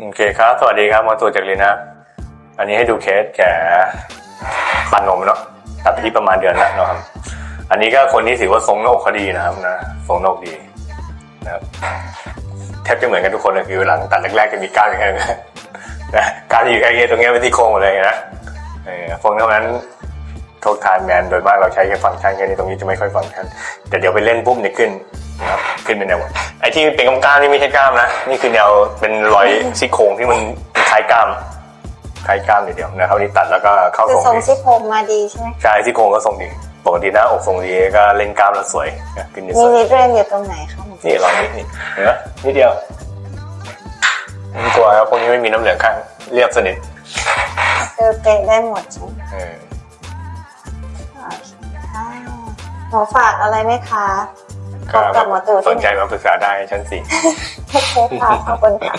โอเคครับ สวัสดีครับหมาตัวจากลินนะอันนี้ให้ดูเคสแก่ปันนมเนาะตัดไปที่ประมาณเดือนละเนาะครับ อันนี้ก็คนที่ถือว่าทรงนกเขาดีนะครับนะทรงนกดีนะครับแทบจะเหมือนกันทุกคนเลยคือหลังตัดแรกๆจะมีก้ามอยู่แค่นี้นะก้ามอยู่แค่นี้ตรงเนี้ยเป็นที่โครงหมดเลยนะเออพวกเท่านั้นโทษทานแมนโดยมากเราใช้แค่ฟังก์ชันแค่นี้ตรงนี้จะไม่ค่อยฟังก์ชันแต่เดี๋ยวไปเล่นปุ๊บเนี่ยขึ้น ขึ้นเป็นแนวไอ้ที่เป็นกล้ามๆนี่ไม่ใช่กล้ามนะ นี่คือแนวเป็นรอยซี่โครงที่มันคล้ายกล้ามคล้ายกล้ามเดียวๆนะครับนี่ตัดแล้วก็เข้าคือทรงทรงดีซี่โครงมาดีใช่ไหมใช่ที่โครงก็ทรงดีปกติหน้าอกทรงดีก็เล่นกล้ามแล้วสวยนะขึ้นดีสมีวย นิดเรนอยู่ตรงไหนคะหมอนี่ลองนิดนี่เห็นไหมนิดเดียวนี่ตัวครับพวกนี้ไม่มีน้ำเหลืองข้างเรียบสนิทคือเป๊ะได้หมดใช่ไหมเออโอเคค่ะหมอฝากอะไรไหมคะพบ กับหมอตู่สที่นไหใจนมาปรึกษาได้ชั้นสี่โอเคค่ะขอบคุณค่ะ